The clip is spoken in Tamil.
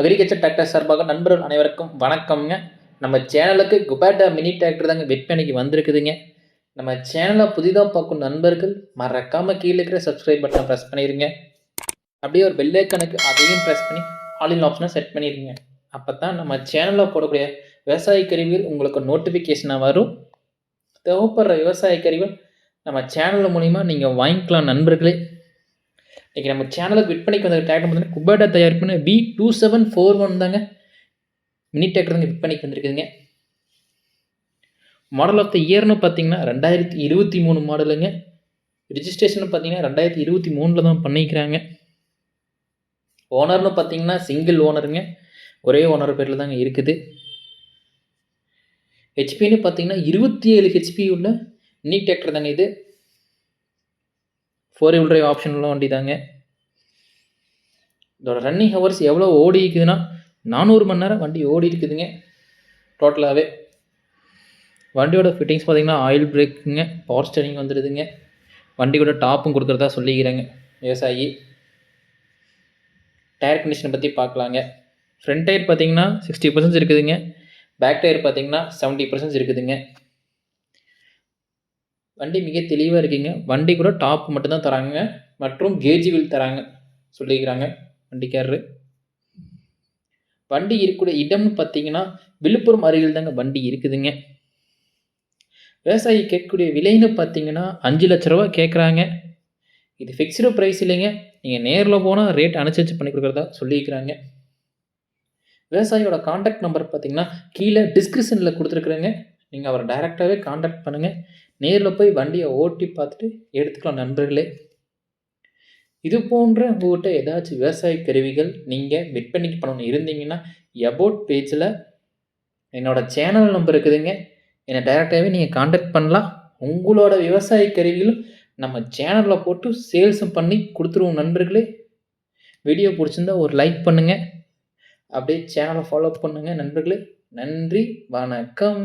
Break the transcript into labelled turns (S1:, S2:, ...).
S1: அக்ரிகல்ச்சர் டிராக்டர் சார்பாக நண்பர்கள் அனைவருக்கும் வணக்கம்ங்க. நம்ம சேனலுக்கு குபேட்டா மினி டிராக்டர் தாங்க விற்பனைக்கு வந்திருக்குதுங்க. நம்ம சேனலை புதிதாக பார்க்கும் நண்பர்கள் மறக்காமல் கீழே இருக்கிற சப்ஸ்கிரைப் பட்டனை ப்ரெஸ் பண்ணிடுங்க அப்படியே ஒரு பெல்லைக்கனுக்கு அதையும் ப்ரெஸ் பண்ணி ஆல் இன் ஆப்ஷனை செட் பண்ணிடுங்க அப்போ தான் நம்ம சேனலில் போடக்கூடிய விவசாய கருவிகள் உங்களுக்கு நோட்டிஃபிகேஷனாக வரும். தேவைப்படுற விவசாய கருவிகள் நம்ம சேனல் மூலிமா நீங்கள் வாங்கிக்கலாம் நண்பர்களே. இன்றைக்கி நம்ம சேனலுக்கு விற்பனைக்கு வந்த டிராக்டர் பார்த்தீங்கன்னா Kubota தயாரிப்புன்னு B two seven four one தாங்க. மினி டிராக்டர் தாங்க விற்பனைக்கு வந்திருக்குதுங்க. மாடல் ஆஃப் த இயர்னு பார்த்தீங்கன்னா ரெண்டாயிரத்தி இருபத்தி மூணு மாடலுங்க ரிஜிஸ்ட்ரேஷன் பார்த்தீங்கன்னா ரெண்டாயிரத்தி இருபத்தி மூணில் தான் பண்ணிக்கிறாங்க. ஓனர்னு பார்த்தீங்கன்னா சிங்கிள் ஓனருங்க ஒரே ஓனர் பேரில் தாங்க இருக்குது. ஹெச்பின்னு பார்த்தீங்கன்னா இருபத்தி ஏழு ஹெச்பி உள்ள மினி டிராக்டர் தாங்க இது. ஃபோர் வீல் டிரைவ் ஆப்ஷன் உள்ள வண்டி தாங்க. இதோட ரன்னிங் ஹவர்ஸ் எவ்வளோ ஓடி இருக்குதுன்னா நானூறு மணி நேரம் வண்டி ஓடி இருக்குதுங்க. டோட்டலாகவே வண்டியோட ஃபிட்டிங்ஸ் பார்த்தீங்கன்னா ஆயில் பிரேக்குங்க பவர் ஸ்டேரிங் வந்துடுதுங்க வண்டியோட டாப்பும் கொடுக்குறதா சொல்லிக்கிறேங்க விவசாயி. டயர் கண்டிஷனை பற்றி பார்க்கலாங்க ஃப்ரண்ட் டயர் பார்த்தீங்கன்னா சிக்ஸ்டி பர்சன்ட் இருக்குதுங்க. பேக் டயர் பார்த்தீங்கன்னா செவன்ட்டி பர்சன்ட் இருக்குதுங்க. வண்டி மிக தெளிவாக இருக்குங்க. வண்டி கூட டாப் மட்டும்தான் தராங்க. மற்றும் கேஜி வீல் தராங்க. சொல்லிக்கிறாங்க வண்டிக்காரரு. வண்டி இருக்கக்கூடிய இடம்னு பார்த்தீங்கன்னா விழுப்புரம் அருகில் தாங்க வண்டி இருக்குதுங்க. விவசாயி கேட்கக்கூடிய விலைன்னு பார்த்தீங்கன்னா அஞ்சு லட்ச ரூபா கேட்குறாங்க. இது ஃபிக்ஸ்டு ப்ரைஸ் இல்லைங்க. நீங்கள் நேரில் போனால் ரேட் அனுசரித்து பண்ணி கொடுக்குறதா சொல்லியிருக்கிறாங்க. விவசாயியோட காண்டாக்ட் நம்பர் பார்த்தீங்கன்னா கீழே டிஸ்கிரிப்ஷனில் கொடுத்துருக்குறேங்க. நீங்கள் அவரை டைரெக்டாகவே காண்டாக்ட் பண்ணுங்கள் நேரில் போய் வண்டியை ஓட்டி பார்த்துட்டு எடுத்துக்கலாம் நண்பர்களே. இது போன்ற உங்கள்கிட்ட ஏதாச்சும் விவசாய கருவிகள் நீங்கள் விற்பனைக்கு பண்ணணும் இருந்தீங்கன்னா எபோட் பேஜில் என்னோடய சேனல் நம்பர் இருக்குதுங்க. என்னை டைரெக்டாகவே நீங்கள் காண்டாக்ட் பண்ணலாம். உங்களோட விவசாய கருவிகளும் நம்ம சேனலில் போட்டு சேல்ஸும் பண்ணி கொடுத்துருவோம் நண்பர்களே. வீடியோ பிடிச்சிருந்தா ஒரு லைக் பண்ணுங்கள் அப்படியே சேனலை ஃபாலோ பண்ணுங்கள் நண்பர்களே. நன்றி வணக்கம்.